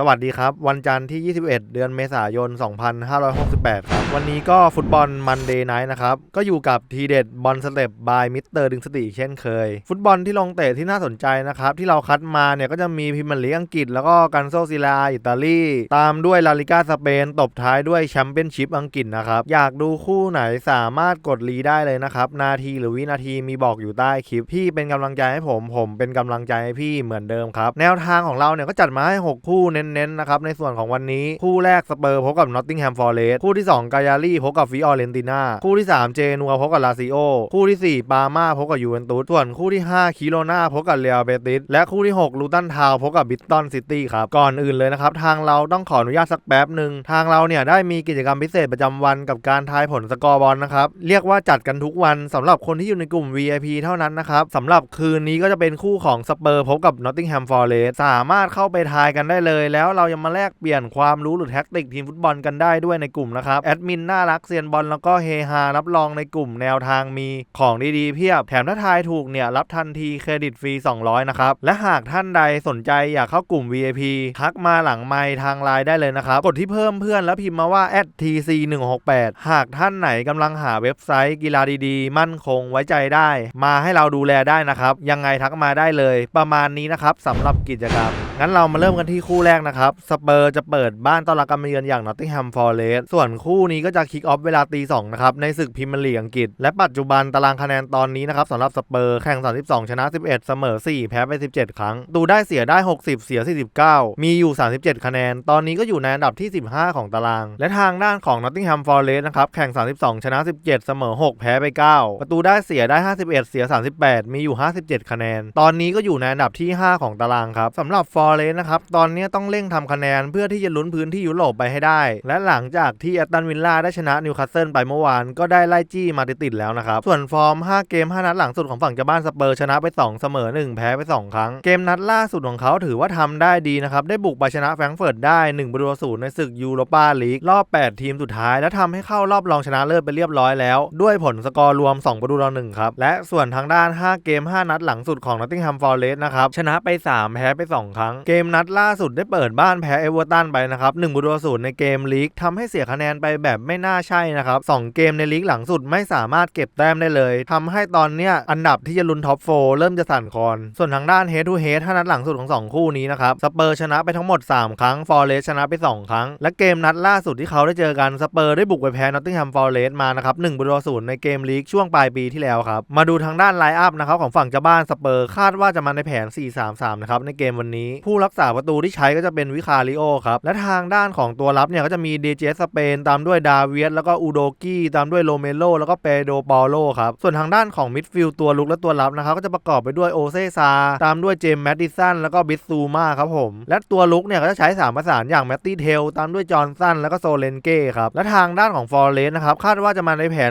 สวัสดีครับ วันจันทร์ที่ 21 เดือนเมษายน 2568 ครับ วันนี้ก็ฟุตบอลมันเดย์ไนท์นะครับ ก็อยู่กับทีเด็ดบอลสเต็ปบายมิสเตอร์ดึงสติอีกเช่นเคย ฟุตบอลที่ลงเตะที่น่าสนใจนะครับ ที่เราคัดมาเนี่ยก็จะมีพรีเมียร์ลีกอังกฤษ แล้วก็กันโซซิลา อิตาลี ตามด้วยลาลิกาสเปน ตบท้ายด้วยแชมเปี้ยนชิพอังกฤษนะครับ อยากดูคู่ไหนสามารถกดรีได้เลยนะครับ นาทีหรือวินาทีมีบอกอยู่ใต้คลิปพี่เป็นกำลังใจให้ผมผมเป็นกำลังใจให้พี่เหมือนเดิมครับแนวทางของเราเนี่ยก็จัดมาให้ 6 คู่เน้นๆนะครับในส่วนของวันนี้ คู่แรกสเปอร์พบกับนอตติงแฮมฟอร์เรสคู่ที่ 2 กายาลี่พบกับฟิออเรนติน่าคู่ที่ 3 เจนัวพบกับลาซิโอคู่ที่ 4 ปาม่าพบกับยูเวนตุสส่วนคู่ที่ 5 คิโรนาพบกับเรียลเบติสและคู่ที่ 6 ลูตันทาวพบกับบิตตันซิตี้ครับก่อนอื่นเลยนะครับทางเราต้องขออนุญาตสักแป๊บหนึ่งทางเราเนี่ยได้มีกิจกรรมพิเศษประจำวันกับการทายผลสกอร์บอลนะครับเรียกว่าจัดกันทุกวันสำหรับคนที่อยู่ในกลุ่ม VIP เท่านั้นนะครับสำหรับคืนนี้ก็จะเป็นคู่ของสเปอร์พบกับนอตติงแฮมฟอร์เรสสามารถเข้าไปทายกันได้เลยแล้แล้วเรายังมาแลกเปลี่ยนความรู้หรือแท็กติกทีมฟุตบอลกันได้ด้วยในกลุ่มนะครับแอดมินน่ารักเซียนบอลแล้วก็เฮฮารับรองในกลุ่มแนวทางมีของดีๆเพียบแถมถ้าทายถูกเนี่ยรับทันทีเครดิตฟรี 200 นะครับ และหากท่านใดสนใจอยากเข้ากลุ่ม VIP ทักมาหลังไมค์ทางไลน์ได้เลยนะครับ กดที่เพิ่มเพื่อนแล้วพิมพ์มาว่า @tc 1 6 8 หากท่านไหนกำลังหาเว็บไซต์กีฬาดีๆ มั่นคงไว้ใจได้ มาให้เราดูแลได้นะครับ ยังไงทักมาได้เลย ประมาณนี้นะครับสำหรับกิจกรรม งั้นเรามาเริ่มกันที่คู่แรกนะครับ สเปอร์จะเปิดบ้านต้อนรับการมาเยือนอย่างนอตติงแฮมฟอร์เรสส่วนคู่นี้ก็จะคิกออฟเวลาตีสองนะครับ ในศึกพรีเมียร์ลีกอังกฤษ และปัจจุบันตารางคะแนนตอนนี้นะครับสำหรับสเปอร์แข่ง 32 ชนะ 11 เสมอ 4 แพ้ไป 17 ครั้ง ดูได้เสียได้ 60 เสีย 49 มีอยู่ 37 คะแนน ตอนนี้ก็อยู่ในอันดับที่ 15 ของตาราง และทางด้านของ Nottingham Forest นะครับแข่ง 32 ชนะ 17 เสมอ 6 แพ้ไป 9 ประตูได้เสียได้ 51 เสีย 38 มีอยู่ 57 คะแนน ตอนนี้ก็อยู่ในอันดับที่ 5 ของตารางครับสำหรับ Forest นะครับ ตอนนี้ต้องเร่งทำคะแนนเพื่อที่จะลุ้นพื้นที่ยุโรปไปให้ได้ และหลังจากที่แอตตันวิลล่าได้ชนะนิวคาสเซิลไปเมื่อวานก็ได้ไล่จี้มาติดๆแล้วนะครับ ส่วนฟอร์ม 5 เกม 5 นัดหลังสุดของฝั่งเจ้าบ้านสเปอร์ชนะไป 2 เสมอ 1 แพ้ไป 2 ครั้ง เกมนัดล่าสุดของเขาถือว่าทำได้ดีนะครับ ได้บุกไปชนะแฟรงก์เฟิร์ตได้1ประตูต่อศูนย์ในศึกยูโรปาลีกรอบ 8 ทีมสุดท้าย และทำให้เข้ารอบรองชนะเลิศไปเรียบร้อยแล้ว ด้วยผลสกอร์รวม 2 ประตูต่อ1ครับ และส่วนทางด้าน 5 เกม 5 นัดหลังสุดของ Nottingham Forest นะครับชนะไป 3 แพ้ไป 2 ครั้งเกมนัดล่าสุดได้เปิดบ้านแพ้เอเวอร์ตันไปนะครับ1ประตูศูนย์ในเกมลีกทำให้เสียคะแนนไปแบบไม่น่าใช่นะครับสองเกมในลีกหลังสุดไม่สามารถเก็บแต้มได้เลยทำให้ตอนเนี้ยอันดับที่จะลุ้นท็อปโฟเริ่มจะสั่นคลอน ส่วนทางด้าน head to head ถ้านัดหลังสุดของ 2 คู่นี้นะครับสเปอร์ชนะไปทั้งหมด 3 ครั้งฟอร์เรสชนะไป 2 ครั้ง และเกมนัดล่าสุดที่เขาได้เจอกันสเปอร์ได้บุกไปแพ้นอตติงแฮมฟอร์เรสมานะครับ1ประตูศูนย์ในเกมลีกช่วงปลายปีที่แล้วครับมาดูทางด้านไลน์อัพนะครับของฝั่งเจ้าบ้านสเปอร์คาดว่าจะมาในแผน 4-3-3นะครับในเกมวันนี้ผู้ผู้รักษาประตูที่ใช้ก็จะเป็นวิคาริโอครับ และทางด้านของตัวรับเนี่ยก็จะมีเดเจสเปนตามด้วยดาเวียสแล้วก็อูโดกี้ตามด้วยโรเมโลแล้วก็เปโดปอโลครับ ส่วนทางด้านของมิดฟิลด์ตัวลุกและตัวรับนะครับก็จะประกอบไปด้วยโอเซซาตามด้วยเจมส์แมดดิสันแล้วก็บิสซูมาครับผม และตัวลุกเนี่ยก็จะใช้3ประสานอย่างแมตตี้เทลตามด้วยจอห์นสันแล้วก็โซเลนเก้ครับและทางด้านของฟอร์เรสนะครับคาดว่าจะมาในแผน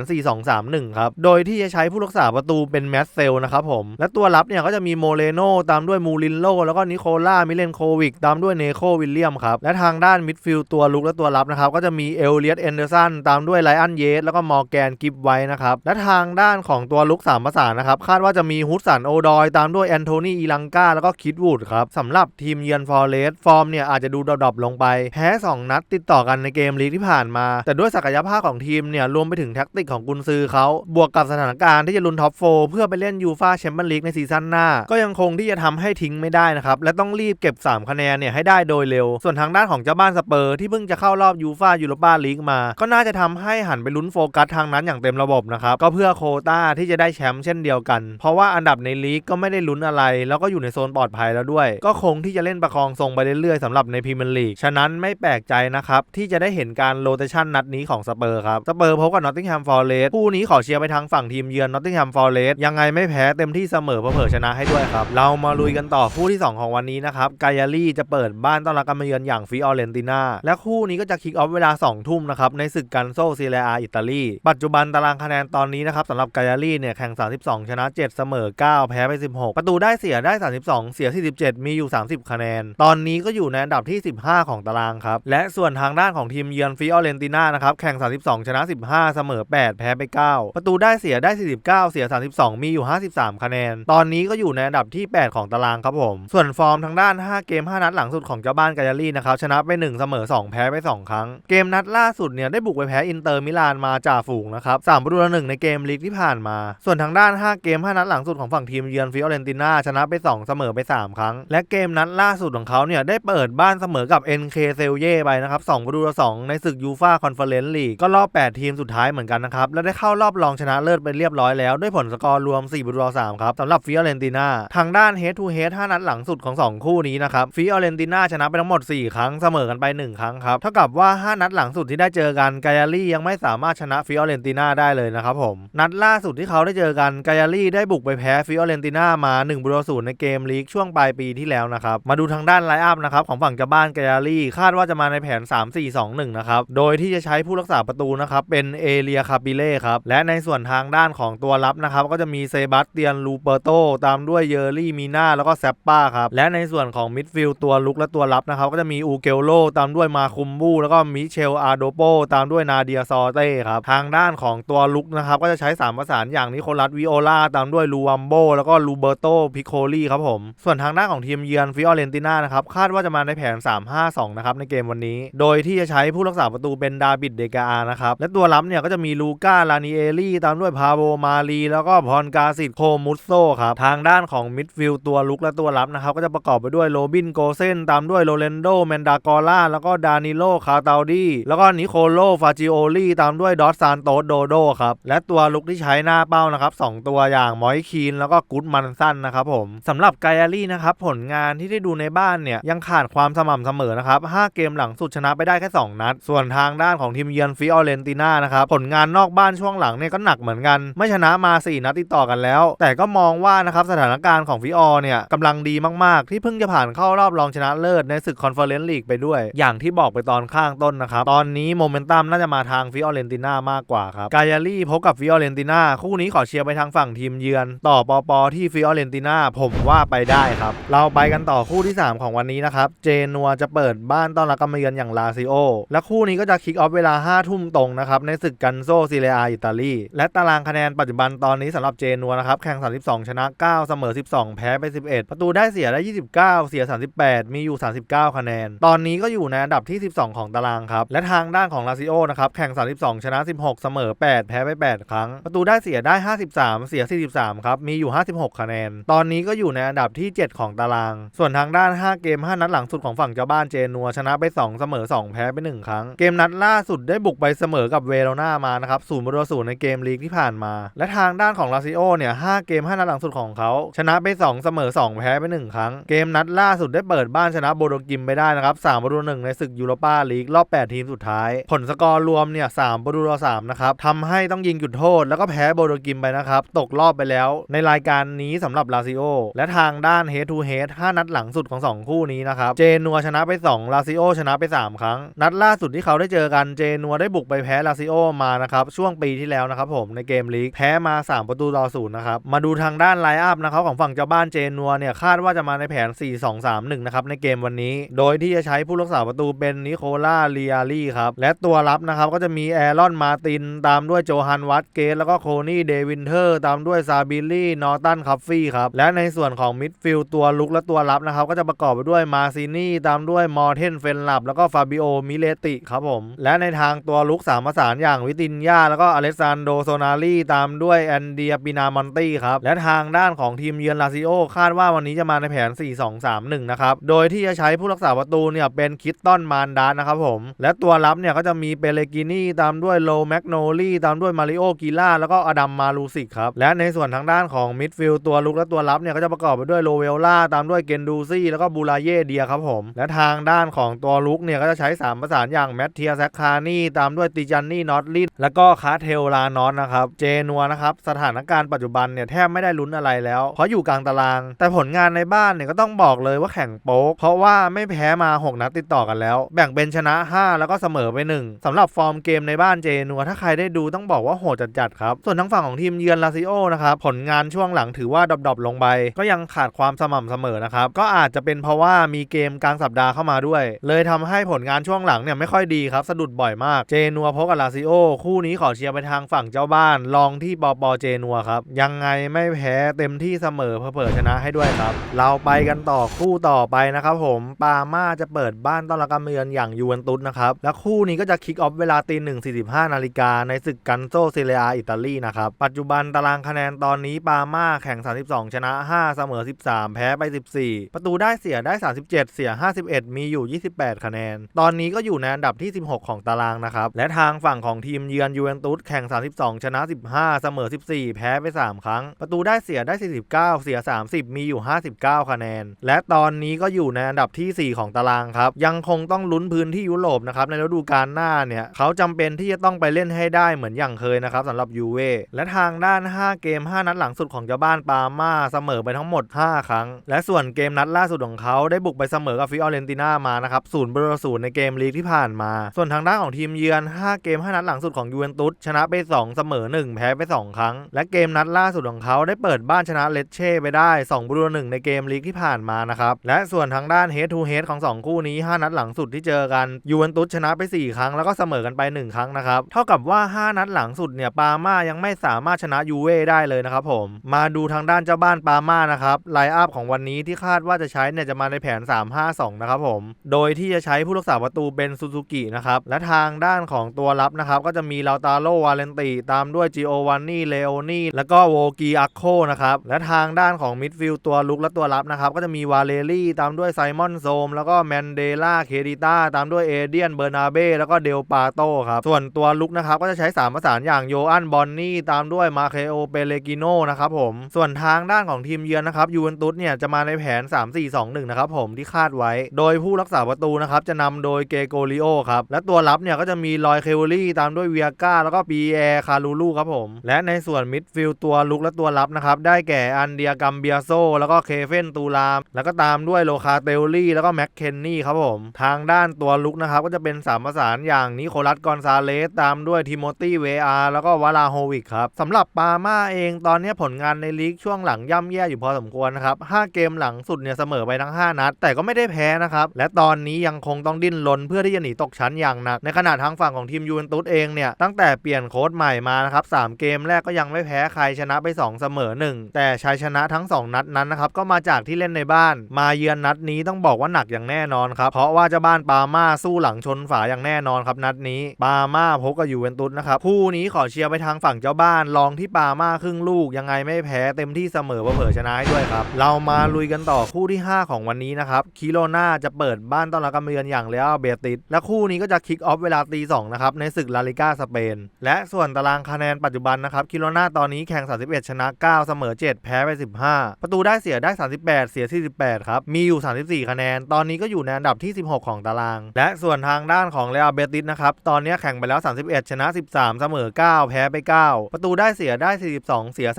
4-2-3-1 ครับโดยที่จะใช้ผู้รักษาประตูเป็นแมตเซลนะครับผมและตัวรับเนี่ยก็จะมีโมเลโนตามด้วยมูรินโลแล้วก็นิโคล่ามิเลนโควิกตามด้วยเนโควิลเลียมครับและทางด้านมิดฟิลด์ตัวลุกและตัวรับนะครับก็จะมีเอลเลียตเอนเดอร์สันตามด้วยไลอันเยสแล้วก็มอร์แกนกิฟไว้นะครับและทางด้านของตัวลุกสามประสานนะครับคาดว่าจะมีฮุสสันโอดอยตามด้วยแอนโทนีอีลังกาแล้วก็คิดวูดครับสำหรับทีมเยือนฟอร์เรสฟอร์มเนี่ยอาจจะดูดรอปลงไป แพ้ 2 นัดติดต่อกันในเกมลีกที่ผ่านมา แต่ด้วยศักยภาพของทีมเนี่ยรวมไปถึงแท็กติกของกุนซือเขาบวกกับสถานการณ์ที่จะลุ้นท็อปโฟเพื่อไปเล่นยูฟาแชมเปี้ยนลีกในซีซั่นหน้า ก็ยังคงที่จะทำให้ทิ้งไม่ได้นะครับและต้องรีบเก็บ 3 คะแนนเนี่ยให้ได้โดยเร็ว ส่วนทางด้านของเจ้าบ้านสเปอร์ที่เพิ่งจะเข้ารอบยูฟายูโรปาลีกมา ก็น่าจะทำให้หันไปลุ้นโฟกัสทางนั้นอย่างเต็มระบบนะครับ ก็เพื่อโคต้าที่จะได้แชมป์เช่นเดียวกัน เพราะว่าอันดับในลีกก็ไม่ได้ลุ้นอะไร แล้วก็อยู่ในโซนปลอดภัยแล้วด้วย ก็คงที่จะเล่นประคองทรงไปเรื่อยๆสำหรับในพรีเมียร์ลีก ฉะนั้นไม่แปลกใจนะครับที่จะได้เห็นการโรเตชันนัดนี้ของสเปอร์ครับ สเปอร์พบกับนอตติงแฮมฟอร์เรสคู่นี้ขอเชียร์ไปทางฝั่งทีมเยือนนอตติงแฮมฟอร์เรสยังไงไม่แพ้เต็มที่เสมอเผลอชนะให้ด้วยครับ เรามาลุยกันต่อคู่ที่ 2 ของวันนี้นะครับกายาลี่จะเปิดบ้านต้อนรับการมาเยือนอย่างฟิออเรนติน่าและคู่นี้ก็จะคิกออฟเวลา 2 ทุ่มนะครับในศึกกันโซซีเรียอาอิตาลีปัจจุบันตารางคะแนนตอนนี้นะครับสำหรับกายาลี่เนี่ยแข่ง 32 ชนะ 7 เสมอ 9 แพ้ไป 16 ประตูได้เสียได้ 32 เสีย 47 มีอยู่ 30 คะแนน ตอนนี้ก็อยู่ในอันดับที่ 15 ของตารางครับและส่วนทางด้านของทีมเยือนฟิออเรนติน่านะครับแข่ง 32 ชนะ 15 เสมอ 8 แพ้ไป 9 ประตูได้เสียได้ 49 เสีย 32 มีอยู่ 53 คะแนน ตอนนี้ก็อยู่ในอันดับที่ 8 ของตารางครับผมส่วนฟอร์มทางด้านาน 5 เกม 5 นัดหลังสุดของเจ้าบ้านกายาลีนะครับชนะไป 1 เสมอ 2 แพ้ไป 2 ครั้ง เกมนัดล่าสุดเนี่ยได้บุกไปแพ้อินเตอร์มิลานมาจ่าฝูงนะครับ3ประตูต่อหนึ่งในเกมลีกที่ผ่านมา ส่วนทางด้าน 5 เกม 5 นัดหลังสุดของฝั่งทีมเยือนฟิออเรนติน่าชนะไป 2 เสมอไป 3 ครั้ง และเกมนัดล่าสุดของเขาเนี่ยได้เปิดบ้านเสมอกับ NK เซลเย่ไปนะครับ2ประตูต่อ2ในศึกยูฟาคอนเฟอเรนซ์ลีกก็รอบ 8 ทีมสุดท้ายเหมือนกันนะครับและได้เข้ารอบรองชนะเลิศไปเรียบร้อยแล้วด้วยผลสกอร์รวม4ประตูต่อ3ครับสำหรับฟิออเรนติน่าทางด้าน head to head 5นัดหลังสุดของ 2 คู่นี้นะครับฟิออเรนติน่าชนะไปทั้งหมด 4 ครั้งเสมอกันไป 1 ครั้งครับเท่ากับว่า 5 นัดหลังสุดที่ได้เจอกันกายาลี่ยังไม่สามารถชนะฟิออเรนติน่าได้เลยนะครับผมนัดล่าสุดที่เขาได้เจอกันกายาลี่ได้บุกไปแพ้ฟิออเรนติน่ามา1ประตูศูนย์ในเกมลีกช่วงปลายปีที่แล้วนะครับมาดูทางด้านไลน์อัพนะครับของฝั่งเจ้าบ้านกายาลี่คาดว่าจะมาในแผน 3-4-2-1นะครับโดยที่จะใช้ผู้รักษาประตูนะครับเป็นเอเลียคาปิเล่ครับและในส่วนทางด้านของตัวรับนะครับก็จะมีเซบาสเตียนลูเปอร์โตตามด้วยเยอร์ลี่มีนาแล้วก็แซปป้าครับและในส่วนของมิดฟิลด์ตัวลุกและตัวรับนะครับ ก็จะมีอูเกลโลตามด้วยมาคุมบูแล้วก็มิเชลอาโดโปตามด้วยนาเดียซอเต้ครับ ทางด้านของตัวลุกนะครับ ก็จะใช้สามประสานอย่างนิโคลัสวิโอลาตามด้วยลูวัมโบแล้วก็ลูเบอร์โตพิโคลีครับผม ส่วนทางด้านของทีมเยือนฟิออเรนติน่านะครับ คาดว่าจะมาในแผน 3-5-2 นะครับในเกมวันนี้ โดยที่จะใช้ผู้รักษาประตูเป็นดาบิดเดกานะครับ และตัวรับเนี่ยก็จะมีลูก้าลานิเอลี่ตามด้วยพาโบมาลีแล้วก็พรกาสิตโคมุสโซครับ ทางด้านของมิดฟิลด์ตัวลุกและตัวรับนะครับก็จะประกอบไปด้วย้วยโรบินโกเซนตามด้วยโรเลนโดแมนดากอล่าแล้วก็ดานิโลคาตาดีแล้วก็นิโคโลฟาจิโอลีตามด้วยดอสซานโตโดโดครับและตัวลุกที่ใช้หน้าเป้านะครับสองตัวอย่างมอยคีนแล้วก็กุดมันสั้นนะครับผมสำหรับไกอารี่นะครับผลงานที่ได้ดูในบ้านเนี่ยยังขาดความสม่ำเสมอนะครับ5เกมหลังสุดชนะไปได้แค่ 2 นัด ส่วนทางด้านของทีมเยือนฟิออเรนติน่านะครับผลงานนอกบ้านช่วงหลังเนี่ยก็หนักเหมือนกัน ไม่ชนะมา 4 นัดติดต่อกันแล้ว แต่ก็มองว่านะครับสถานการณ์ของฟิออเนี่ยกำลังดีมากๆ ที่เพิ่งจะผ่านเข้ารอบรองชนะเลิศในศึกคอนเฟอเรนซ์ลีกไปด้วย อย่างที่บอกไปตอนข้างต้นนะครับ ตอนนี้โมเมนตัมน่าจะมาทางฟิออเรนติน่ามากกว่าครับ กายาลี่พบกับฟิออเรนติน่าคู่นี้ขอเชียร์ไปทางฝั่งทีมเยือน ต่อปอปอที่ฟิออเรนติน่าผมว่าไปได้ครับ เราไปกันต่อคู่ที่ 3 ของวันนี้นะครับ เจนัวจะเปิดบ้านต้อนรับการมเยือนอย่างลาซิโอ และคู่นี้ก็จะคิกออฟเวลา5ทุ่มตรงนะครับในศึกกันโซซิเลียอิตาลีและตารางคะแนนปัจจุบันตอนนี้สำหรับเจนัวนะครับแข่ง 32 ชนะ 9 เสมอ 12 แพ้ไป 11 ประตูได้เสียได้ 29เสีย 38 มีอยู่ 39 คะแนน ตอนนี้ก็อยู่ในอันดับที่ 12 ของตารางครับ และทางด้านของลาซิโอนะครับ แข่ง 32 ชนะ 16 เสมอ 8 แพ้ไป 8 ครั้ง ประตูได้เสียได้ 53 เสีย 43 ครับ มีอยู่ 56 คะแนน ตอนนี้ก็อยู่ในอันดับที่ 7 ของตาราง ส่วนทางด้าน 5 เกม 5 นัดหลังสุดของฝั่งเจ้าบ้านเจนัวชนะไป 2 เสมอ 2 แพ้ไป 1 ครั้ง เกมนัดล่าสุดได้บุกไปเสมอกับเวโรนามานะครับศูนย์ประตูศูนย์ในเกมลีกที่ผ่านมา และทางด้านของลาซิโอเนี่ย5เกม 5 นัดหลังสุดของเขาชนะไป 2 เสมอ 2 แพ้ไป 1 ครั้ง เกมนัดล่าสุดได้เปิดบ้านชนะโบโดกิมไปได้นะครับ3ประตู1ในศึกยูโรปาลีกรอบ 8 ทีมสุดท้าย ผลสกอร์รวมเนี่ย3ประตูต่อ3นะครับทำให้ต้องยิงจุดโทษ แล้วก็แพ้โบโดกิมไปนะครับ ตกรอบไปแล้ว ในรายการนี้สำหรับลาซิโอและทางด้าน head to head 5นัดหลังสุดของ 2 คู่นี้นะครับ เจนัวชนะไป 2 ลาซิโอชนะไป 3 ครั้ง นัดล่าสุดที่เขาได้เจอกันเจนัวได้บุกไปแพ้ลาซิโอมานะครับช่วงปีที่แล้วนะครับผมในเกมลีกแพ้มา 3 ประตูต่อศูนย์นะครับมาดูทางด้านไลน์อัพนะครับของฝั่งเจ้าบ้านเจนัวเนี่ยคาดว่าจะมาในแผน4-2-3-1 นะครับในเกมวันนี้ โดยที่จะใช้ผู้รักษาประตูเป็นนิโคล่าเลียรี่ครับ และตัวรับนะครับก็จะมีแอรอนมาติน ตามด้วยโจฮันวัตเกตแล้วก็โคนี่เดวินเทอร์ ตามด้วยซาบิลลี่นอร์ตันคัฟฟี่ครับ และในส่วนของมิดฟิลด์ตัวลุกและตัวรับนะครับก็จะประกอบไปด้วยมาซินี่ตามด้วยมอร์เทนเฟนลับแล้วก็ฟาบิโอมิเลติครับผมและในทางตัวลุกสามประสานอย่างวิตินยาแล้วก็อเลสซานโดโซนาลีตามด้วยแอนเดียปินามอนตี้ครับและทางด้านของทีมเยือนลาซิโอคาดว่าวันนี้จะมาในแผน 4- 231นะครับโดยที่จะใช้ผู้รักษาประตูเนี่ยเป็นคิตตันมานดานะครับผมและตัวรับเนี่ยก็จะมีเปเลกินี่ตามด้วยโลแมกโนลี่ตามด้วยมาริโอกีล่าแล้วก็อดัมมาลูซิกครับและในส่วนทางด้านของมิดฟิลด์ตัวลุกและตัวรับเนี่ยก็จะประกอบไปด้วยโลเวลล่าตามด้วยเกนดูซี่แล้วก็บูลาเย่เดียครับผมและทางด้านของตัวลุกเนี่ยก็จะใช้สามประสานอย่างแมทเทียแซคคานี่ตามด้วยติจันนี่นอตลินแล้วก็คาเทลลานอสนะครับเจนัวนะครับสถานการณ์ปัจจุบันเนี่ยแทบไม่ได้ลุ้นอะไรแล้วเพราะอยู่กลางตาราง แต่ผลงานในบ้านเนี่ยก็ต้องบอกอกเลยว่าแข่งโป๊ก เพราะว่าไม่แพ้มา 6 นัดติดต่อกันแล้ว แบ่งเป็นชนะ 5 แล้วก็เสมอไป 1สำหรับฟอร์มเกมในบ้านเจนัว ถ้าใครได้ดูต้องบอกว่าโหดจัดๆครับ ส่วนทางฝั่งของทีมเยือนลาซิโอนะครับ ผลงานช่วงหลังถือว่าดรอปๆลงไป ก็ยังขาดความสม่ำเสมอนะครับ ก็อาจจะเป็นเพราะว่ามีเกมกลางสัปดาห์เข้ามาด้วย เลยทำให้ผลงานช่วงหลังเนี่ยไม่ค่อยดีครับสะดุดบ่อยมาก เจนัวพบกับลาซิโอคู่นี้ขอเชียร์ไปทางฝั่งเจ้าบ้าน ลองที่ปอปอเจนัวครับ ยังไงไม่แพ้เต็มที่เสมอเผลอๆชนะให้ด้วยครับ เราไปกันต่อ่อคู่ต่อไปนะครับผมปาม่าจะเปิดบ้านต้อนรับการเยือนอย่างยูเวนตุสนะครับและคู่นี้ก็จะคิกออฟเวลาตีหนึ่งสี่สิบห้านาฬิกาในศึกกันโซเซเรียอิตาลีนะครับปัจจุบันตารางคะแนนตอนนี้ปาม่าแข่ง 32 ชนะ 5 เสมอ 13 แพ้ไป 14 ประตูได้เสียได้ 37 เสีย 51 มีอยู่ 28 คะแนน ตอนนี้ก็อยู่ในอันดับที่ 16 ของตารางนะครับและทางฝั่งของทีมเยือนยูเวนตุสแข่ง 32 ชนะ 15 เสมอ 14 แพ้ไป 3 ครั้ง ประตูได้เสียได้ 49 เสีย 30 มีอยู่ 59 คะแนนและตอนนี้ก็อยู่ในอันดับทีสี่ 4 ของตารางครับ ยังคงต้องลุ้นพื้นที่ยุโรปนะครับในฤดูกาลหน้าเนี่ย เขาจำเป็นที่จะต้องไปเล่นให้ได้เหมือนอย่างเคยนะครับสำหรับยูเว่และทางด้าน 5 เกม 5 นัดหลังสุดของเจ้าบ้านปาม่าเสมอไปทั้งหมด 5 ครั้ง และส่วนเกมนัดล่าสุดของเขาได้บุกไปเสมอกับฟิออเรนติน่ามานะครับศูนย์ประตูในเกมลีกที่ผ่านมา ส่วนทางด้านของทีมเยือน 5 เกม 5 นัดหลังสุดของยูเวนตุสชนะไป 2 เสมอ 1 แพ้ไป 2 ครั้ง และเกมนัดล่าสุดของเขาได้เปิดบ้านชนะเลสเช่ไปได้2ประตูหนึ่งในเกมลีกที่ผ่านมานะครับ และส่วนทางด้านเฮดทูเฮดของ 2 คู่นี้ 5 นัดหลังสุดที่เจอกันยูเวนตุสชนะไป 4 ครั้งแล้วก็เสมอกันไป 1 ครั้งนะครับ เท่ากับว่า 5 นัดหลังสุดเนี่ยปาม่ายังไม่สามารถชนะยูเว่ได้เลยนะครับผม มาดูทางด้านเจ้าบ้านปาม่านะครับไลน์อัพของวันนี้ที่คาดว่าจะใช้เนี่ยจะมาในแผน 3-5-2 นะครับผม โดยที่จะใช้ผู้รักษาประตูเป็นซูซูกินะครับและทางด้านของตัวรับนะครับก็จะมีลาตาโลวาเลนติตามด้วยจิโอวานนี่เลโอนี่แล้วก็โวกีอัคโคนะครับและทางด้านของมิดฟิลด์ตัวลุกและตัวรับนะครับก็จะมีวาเลรี่ตามด้วยไซมอนโซม แล้วก็แมนเดล่าเคดิต้าตามด้วยเอเดียนเบอร์นาเบ้แล้วก็เดลปาโตครับ ส่วนตัวลุกนะครับก็จะใช้ 3 ประสานอย่างโยอันบอนนี่ตามด้วยมาเคโอเปเลกิโนนะครับผม ส่วนทางด้านของทีมเยือนนะครับยูเวนตุสเนี่ยจะมาในแผน 3-4-2-1 นะครับผมที่คาดไว้ โดยผู้รักษาประตูนะครับจะนำโดยเกโกลิโอครับและตัวรับเนี่ยก็จะมีลอยเคเวอรี่ตามด้วยเวียก้าแล้วก็ปีแอร์คารูลูครับผมและในส่วนมิดฟิลด์ตัวลุกและตัวรับนะครับได้แก่อันเดียกัมเบียโซแล้วก็เคเฟนตูลามแล้วก็ตามด้วยโลคาเตลลี่แล้วก็แม็กเคนนี่ครับผม ทางด้านตัวลุกนะครับ ก็จะเป็นสามประสานอย่างนิโคลัสกอนซาเลส ตามด้วยทิโมธีเวอาร์แล้วก็วาลาโฮวิกครับสำหรับปาม่าเองตอนนี้ผลงานในลีกช่วงหลังย่ำแย่อยู่พอสมควรนะครับ 5 เกมหลังสุดเนี่ยเสมอไปทั้ง 5 นัด แต่ก็ไม่ได้แพ้นะครับและตอนนี้ยังคงต้องดิ้นรนเพื่อที่จะหนีตกชั้นอย่างหนักในขณะทางฝั่งของทีมยูเวนตุสเองเนี่ยตั้งแต่เปลี่ยนโค้ชใหม่มานะครับ3เกมแรกก็ยังไม่แพ้ใครชนะไป 2 เสมอ 1 แต่ชัยชนะทั้ง 2 นัดนั้นนะครับก็มาจากที่เล่นในบ้านมาเยือนนัดนี้ต้องบอกว่าหนักอย่างแน่นอนครับ เพราะว่าเจ้าบ้านปาม่าสู้หลังชนฝาอย่างแน่นอนครับนัดนี้ ปาม่าพบกับยูเวนตุสนะครับ คู่นี้ขอเชียร์ไปทางฝั่งเจ้าบ้าน ลองที่ปาม่าครึ่งลูก ยังไงไม่แพ้เต็มที่เสมอเผลอชนะให้ด้วยครับ เรามาลุยกันต่อคู่ที่ 5 ของวันนี้นะครับ คิโลนาจะเปิดบ้านต้อนรับการมเยือนอย่างเรอัลเบติส และคู่นี้ก็จะคิกออฟเวลาตี2นะครับในศึกลาลิก้าสเปน และส่วนตารางคะแนนปัจจุบันนะครับ คิโลนาตอนนี้แข่ง 31 ชนะ 9 เสมอ 7 แพ้ไป 15 ประตูได้เสียได้ 38 เสีย48 ครับ มีอยู่ 34 คะแนน ตอนนี้ก็อยู่ในอันดับที่ 16 ของตาราง และส่วนทางด้านของเรอัลเบติสนะครับ ตอนนี้แข่งไปแล้ว 31 ชนะ 13 เสมอ 9 แพ้ไป 9 ประตูได้เสียได้ 42 เสีย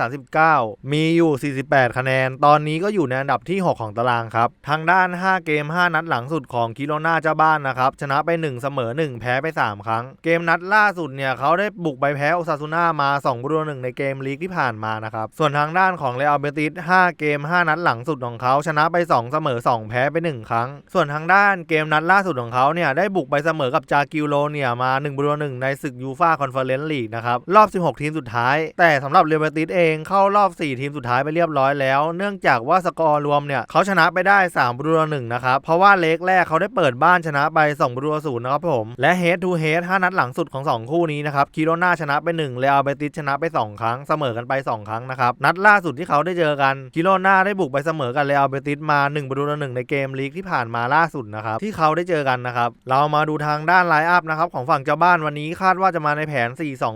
39 มีอยู่ 48 คะแนน ตอนนี้ก็อยู่ในอันดับที่ 6 ของตารางครับ ทางด้าน 5 เกม 5 นัดหลังสุดของคิโลนาเจ้าบ้านนะครับ ชนะไป 1 เสมอ 1 แพ้ไป 3 ครั้ง เกมนัดล่าสุดเนี่ยเขาได้บุกไปแพ้โอซาซูน่ามา2ประตูหนึ่งในเกมลีกที่ผ่านมานะครับ ส่วนทางด้านของเรอัลเบติส5 เกม 5 นัดหลังสุดของเขาชนะนะไป 2 เสมอ 2 แพ้ไป 1 ครั้ง ส่วนทางด้านเกมนัดล่าสุดของเขาเนี่ยได้บุกไปเสมอกับจากิโลเนี่ยมา1ประตูหนึ่งในศึกยูฟ่าคอนเฟอเรนซ์ลีกนะครับรอบ 16 ทีมสุดท้าย แต่สำหรับเรอัลเบติสเองเข้ารอบ 4 ทีมสุดท้ายไปเรียบร้อยแล้ว เนื่องจากว่าสกอร์รวมเนี่ยเขาชนะไปได้3ประตูหนึ่งนะครับเพราะว่าเล็กแรกเขาได้เปิดบ้านชนะไป2ประตูศูนย์นะครับผมและเฮดทูเฮด5นัดหลังสุดของ 2 คู่นี้นะครับคิโรนาชนะไป1เรอัลเบติสชนะไป 2 ครั้งเสมอกันไป 2 ครั้งนะครับนัดล่าสุดที่เขาได้เจอกันคิโรนาได้บุกไปเสมอกับเรอัลเบติสมา1ประตูต่อหนึ่งในเกมลีกที่ผ่านมาล่าสุดนะครับที่เขาได้เจอกันนะครับเรามาดูทางด้านไลน์อัพนะครับของฝั่งเจ้าบ้านวันนี้คาดว่าจะมาในแผน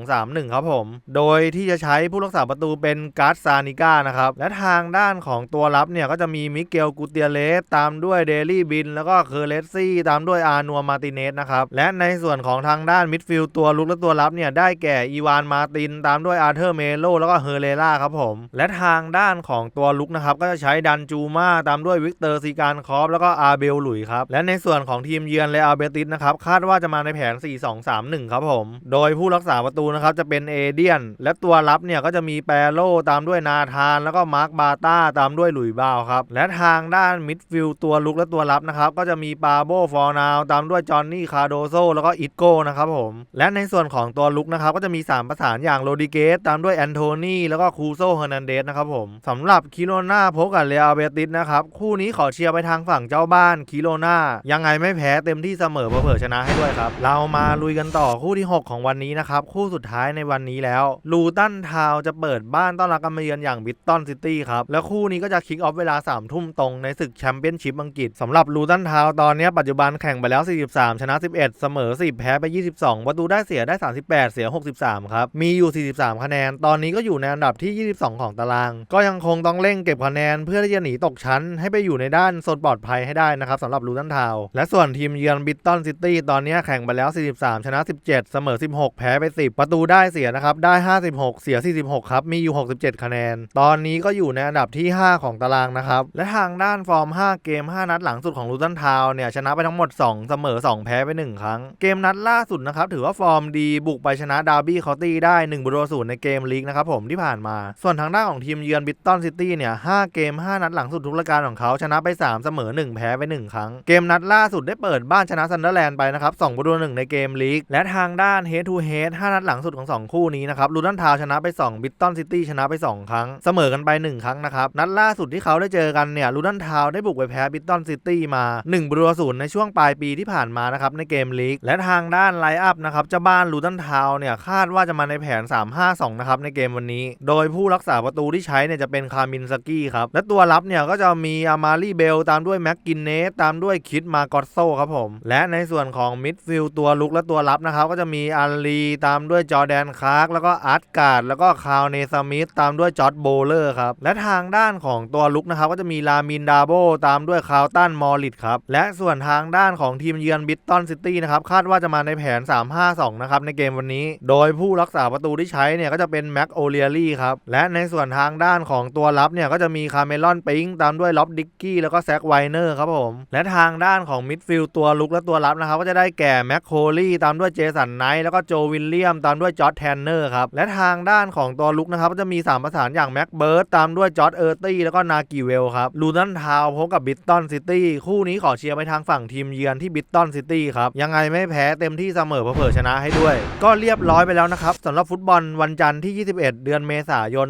4-2-3-1 ครับผม โดยที่จะใช้ผู้รักษาประตูเป็นการ์ดซานิก้านะครับและทางด้านของตัวรับเนี่ยก็จะมีมิเกลกูเตียเลสตามด้วยเดลี่บิน แล้วก็เคอร์เลสซี่ตามด้วยอานัวมาติเนสนะครับและในส่วนของทางด้านมิดฟิลด์ตัวลุกและตัวรับเนี่ยได้แก่อีวานมาติน ตามด้วยอาร์เธอร์เมโลแล้วก็เฮเรล่าครับผมและทางด้านของตัวลุกนะครับก็จะใช้ดันจูมาตามด้วยวิกเตอร์ซีการคอฟแล้วก็อาเบลหลุยครับและในส่วนของทีมเยือนเลอาเบติสนะครับคาดว่าจะมาในแผน 4-2-3-1 ครับผม โดยผู้รักษาประตูนะครับจะเป็นเอเดียน และตัวรับเนี่ยก็จะมีแปโลตามด้วยนาธาน แล้วก็มาร์คบาต้าตามด้วยหลุยบาวครับและทางด้านมิดฟิลด์ตัวลุกและตัวรับนะครับก็จะมีปาโบฟอร์นาวตามด้วยจอห์นนี่คาโดโซแล้วก็อิตโก้นะครับผมและในส่วนของตัวลุกนะครับก็จะมี 3 ประสานอย่างโรดิเกสตามด้วยแอนโทนีแล้วก็คูโซเฮอร์นันเดสนะครับผมสำหรับคิโรนาพบกับเรอัลเบติสนะครับครับ คู่นี้ขอเชียร์ไปทางฝั่งเจ้าบ้านคิโลนายังไงไม่แพ้เต็มที่เสมอเผื่อชนะให้ด้วยครับ เรามาลุยกันต่อคู่ที่ 6 ของวันนี้นะครับ คู่สุดท้ายในวันนี้แล้วลูตันทาวจะเปิดบ้านต้อนรับการมาเยือนอย่างบิตตันซิตี้ครับ แล้วคู่นี้ก็จะคิกออฟเวลา3ทุ่มตรงในศึกแชมเปี้ยนชิพอังกฤษสำหรับลูตันทาวตอนนี้ปัจจุบันแข่งไปแล้ว 43 ชนะ 11 เสมอ 10 แพ้ไป 22ประตูได้เสียได้ 38 เสีย 63 ครับ มีอยู่ 43 คะแนน ตอนนี้ก็อยู่ในอันดับที่ 22 ของตาราง ก็ยังคงต้องเร่งเก็บคะแนนเพื่อที่จะหนีตกชั้นให้ไปอยู่ในด้านโซนปลอดภัยให้ได้นะครับสำหรับลูตันทาวและส่วนทีมเยือนบิตตันซิตี้ตอนนี้แข่งไปแล้ว 43 ชนะ 17 เสมอ 16 แพ้ไป 10 ประตูได้เสียนะครับได้ 56 เสีย 46 ครับ มีอยู่ 67 คะแนน ตอนนี้ก็อยู่ในอันดับที่ 5 ของตารางนะครับ และทางด้านฟอร์ม 5 เกม 5 นัดหลังสุดของลูตันทาวเนี่ยชนะไปทั้งหมด 2 เสมอ 2 แพ้ไป 1 ครั้ง เกมนัดล่าสุดนะครับถือว่าฟอร์มดีบุกไปชนะดาร์บี้คอตตี้ได้1ประตูศูนย์ในเกมลีกนะครับผมที่ผ่านมา ส่วนทางด้านของทีมเยือนบิตตันซิตี้เนี่ย5เกม 5 นัดหลังสุดทุกการของเขาชนะไป 3 เสมอ 1 แพ้ไป 1 ครั้ง เกมนัดล่าสุดได้เปิดบ้านชนะซันเดอร์แลนด์ไปนะครับ2ประตู1ในเกมลีก และทางด้าน head to head 5นัดหลังสุดของ 2 คู่นี้นะครับลูตันทาวชนะไป 2 บิตตันซิตี้ชนะไป 2 ครั้ง เสมอกันไป 1 ครั้งนะครับ นัดล่าสุดที่เขาได้เจอกันเนี่ยลูตันทาวได้บุกไปแพ้บิตตันซิตี้มา1ประตูศูนย์ในช่วงปลายปีที่ผ่านมานะครับในเกมลีก และทางด้านไลน์อัพนะครับเจ้าบ้านลูตันทาวเนี่ยคาดว่าจะมาในแผน 3-5-2 นะครับในเกมวันนี้ โดยผู้รักษาประตูที่ใช้เนี่ยจะเป็นคามินสกี้ครับและตัวรับเนี่ยก็จะมีอามารีเบลตามด้วยแม็กกินเนสตามด้วยคิดมากอตโซครับผม และในส่วนของมิดฟิลด์ตัวลุกและตัวรับนะครับ ก็จะมีอาลีตามด้วยจอแดนคาร์กแล้วก็อาร์ตการ์ดแล้วก็คาวเนสมิธตามด้วยจอร์ดโบเลอร์ครับ และทางด้านของตัวลุกนะครับ ก็จะมีลามินดาโบตามด้วยคาวตันมอริดครับ และส่วนทางด้านของทีมเยือนบิตตันซิตี้นะครับ คาดว่าจะมาในแผน 3-5-2 นะครับในเกมวันนี้ โดยผู้รักษาประตูที่ใช้เนี่ยก็จะเป็นแม็กโอเลียรี่ครับ และในส่วนทางด้านของตัวรับเนี่ยก็จะมีคาเมลอนปิงตามด้วยวยล็อบดิกกี้แล้วก็แซกไวเนอร์ครับผม และทางด้านของมิดฟิลด์ตัวลุกและตัวรับนะครับก็จะได้แก่แม็กโคลี่ตามด้วยเจสันไนท์แล้วก็โจวิลเลียมตามด้วยจอร์ดแทนเนอร์ครับและทางด้านของตัวลุกนะครับก็จะมี3ประสานอย่างแม็กเบิร์ดตามด้วยจอร์ดเออร์ตี้แล้วก็นากิเวลครับลูตันทาวพบกับบิตตันซิตี้คู่นี้ขอเชียร์ไปทางฝั่งทีมเยือนที่บิตตันซิตี้ครับยังไงไม่แพ้เต็มที่เสมอเผื่อชนะให้ด้วย ก็เรียบร้อยไปแล้วนะครับสำหรับฟุตบอลวันจันทร์ที่ 21 เดือนเมษายน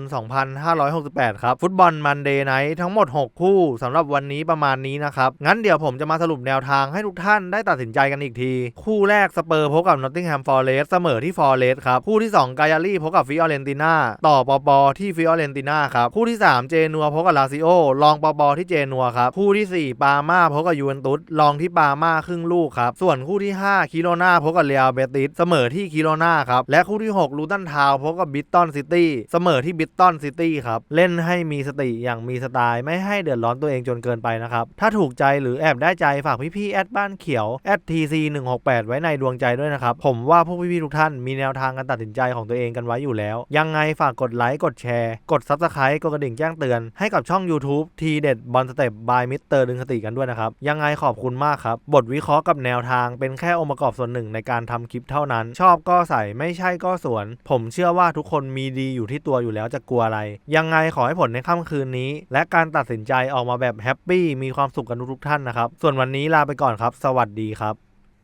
2568 ครับฟุตบอลมันเดย์ไนท์ทั้งหมด 6คู่สำหรับวันนี้ประมาณนี้นะครับ งั้นเดี๋ยวผมจะมาสรุปแนวทางให้ทุกท่านได้ตัดสินใจกันอีกที คู่แรกสเปอร์พบกับนอตติงแฮมฟอร์เรสเสมอที่ฟอร์เรสครับ คู่ที่ 2 กายารี่พบกับฟิออเรนติน่าต่อปอปอที่ฟิออเรนติน่าครับ คู่ที่ 3 เจนัวพบกับลาซิโอลองปอปอที่เจนัวครับ คู่ทีสี่4 ปาม่าพบกับยูเวนตุสลองที่ปาม่าครึ่งลูกครับ ส่วนคู่ที่ 5 คิโรนาพบกับเรียลเบติสเสมอที่คิโรนาครับ และคู่ที่ 6 ลูตันทาวพบกับบิตตันซิตี้เสมอที่บิตตันซิตี้ครับ เล่นให้มีสติอย่างมีสไตล์ไม่ให้เดืือดร้อนตัวเองจนเกินไปนะครับ ถ้าถูกใจหรือแอบได้ใจฝากพี่ๆแอดบ้านเขียวแอดทีซีหนึ่งหกแปดไว้ในดวงใจด้วยนะครับ ผมว่าพวกพี่ๆทุกท่านมีแนวทางการตัดสินใจของตัวเองกันไว้อยู่แล้ว ยังไงฝากกดไลค์กดแชร์กด Subscribe กดกระดิ่งแจ้งเตือนให้กับช่อง YouTube ทีเด็ดบอลสเต็ปบายมิสเตอร์ดึงสติกันด้วยนะครับ ยังไงขอบคุณมากครับ บทวิเคราะห์กับแนวทางเป็นแค่องค์ประกอบส่วนหนึ่งในการทำคลิปเท่านั้น ชอบก็ใส่ไม่ใช่ก็สวน ผมเชื่อว่าทุกคนมีดีอยู่ที่ตัวอยู่แล้วจะกลัวอะไร ยังไงขอให้ผลในค่ำคืนนี้ และการตัดสินใจออกมาแบบแฮปปี้มีความสุขกันทุกท่านนะครับ ส่วนวันนี้ลาไปก่อนครับ สวัสดีครับ